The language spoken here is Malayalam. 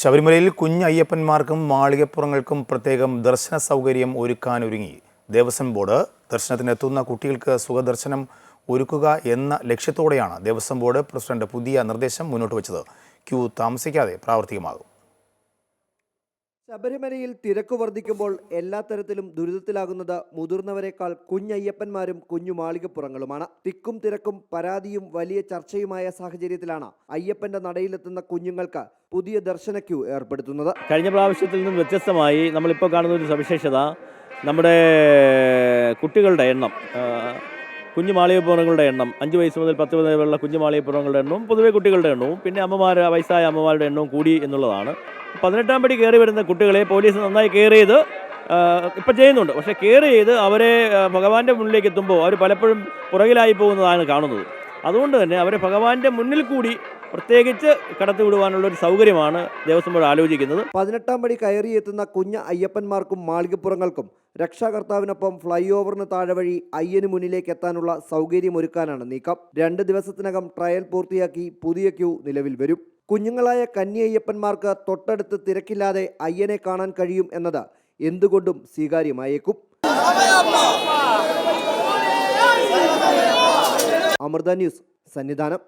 ശബരിമലയിൽ കുഞ്ഞയ്യപ്പന്മാർക്കും മാളികപ്പുറങ്ങൾക്കും പ്രത്യേകം ദർശന സൗകര്യം ഒരുക്കാനൊരുങ്ങി ദേവസ്വം ബോർഡ് ദർശനത്തിനെത്തുന്ന കുട്ടികൾക്ക് സുഖദർശനം ഒരുക്കുക എന്ന ലക്ഷ്യത്തോടെയാണ് ദേവസ്വം ബോർഡ് പ്രസിഡന്റ് പുതിയ നിർദ്ദേശം മുന്നോട്ട് വെച്ചത് ക്യൂ താമസിക്കാതെ പ്രാവർത്തികമാകും. ശബരിമലയിൽ തിരക്ക് വർദ്ധിക്കുമ്പോൾ എല്ലാ തരത്തിലും ദുരിതത്തിലാകുന്നത് മുതിർന്നവരെക്കാൾ കുഞ്ഞയ്യപ്പന്മാരും കുഞ്ഞു മാളികപ്പുറങ്ങളുമാണ്. തിക്കും തിരക്കും പരാതിയും വലിയ ചർച്ചയുമായ സാഹചര്യത്തിലാണ് അയ്യപ്പന്റെ നടയിലെത്തുന്ന കുഞ്ഞുങ്ങൾക്ക് പുതിയ ദർശന ക്യൂ ഏർപ്പെടുത്തുന്നത്. കഴിഞ്ഞ പ്രാവശ്യത്തിൽ നിന്നും വ്യത്യസ്തമായി നമ്മളിപ്പോൾ കാണുന്ന ഒരു സവിശേഷത നമ്മുടെ കുട്ടികളുടെ എണ്ണം കുഞ്ഞു മാളികപ്പുറങ്ങളുടെ എണ്ണം അഞ്ച് വയസ്സ് മുതൽ പത്ത് വരെയുള്ള കുഞ്ഞു മാളികപ്പുറങ്ങളുടെ എണ്ണവും പൊതുവെ കുട്ടികളുടെ എണ്ണവും പിന്നെ അമ്മമാർ വയസ്സായ അമ്മമാരുടെ എണ്ണവും കൂടി എന്നുള്ളതാണ്. പതിനെട്ടാം പടി കയറി വരുന്ന കുട്ടികളെ പോലീസ് നന്നായി കെയർ ചെയ്ത് ഇപ്പം ചെയ്യുന്നുണ്ട്. പക്ഷേ കെയർ ചെയ്ത് അവരെ ഭഗവാന്റെ മുന്നിലേക്ക് എത്തുമ്പോൾ അവർ പലപ്പോഴും പുറകിലായി പോകുന്നതാണ് കാണുന്നത്. അതുകൊണ്ട് തന്നെ അവരെ ഭഗവാന്റെ മുന്നിൽ കൂടി പ്രത്യേകിച്ച് കടത്തി വിടുവാനുള്ള ഒരു സൗകര്യമാണ് ദേവസ്വം ബോർഡ് ആലോചിക്കുന്നത്. പതിനെട്ടാം പടി കയറിയെത്തുന്ന കുഞ്ഞ അയ്യപ്പന്മാർക്കും മാളികപ്പുറങ്ങൾക്കും രക്ഷാകർത്താവിനൊപ്പം ഫ്ലൈ ഓവറിന് താഴെ വഴി അയ്യന് മുന്നിലേക്ക് എത്താനുള്ള സൗകര്യമൊരുക്കാനാണ് നീക്കം. രണ്ട് ദിവസത്തിനകം ട്രയൽ പൂർത്തിയാക്കി പുതിയ ക്യൂ നിലവിൽ വരും. കുഞ്ഞുങ്ങളായ കന്യയ്യപ്പന്മാർക്ക് തൊട്ടടുത്ത് തിരക്കില്ലാതെ അയ്യനെ കാണാൻ കഴിയും എന്നത് എന്തുകൊണ്ടും സ്വീകാര്യമായേക്കും. അമൃത ന്യൂസ് സന്നിധാനം.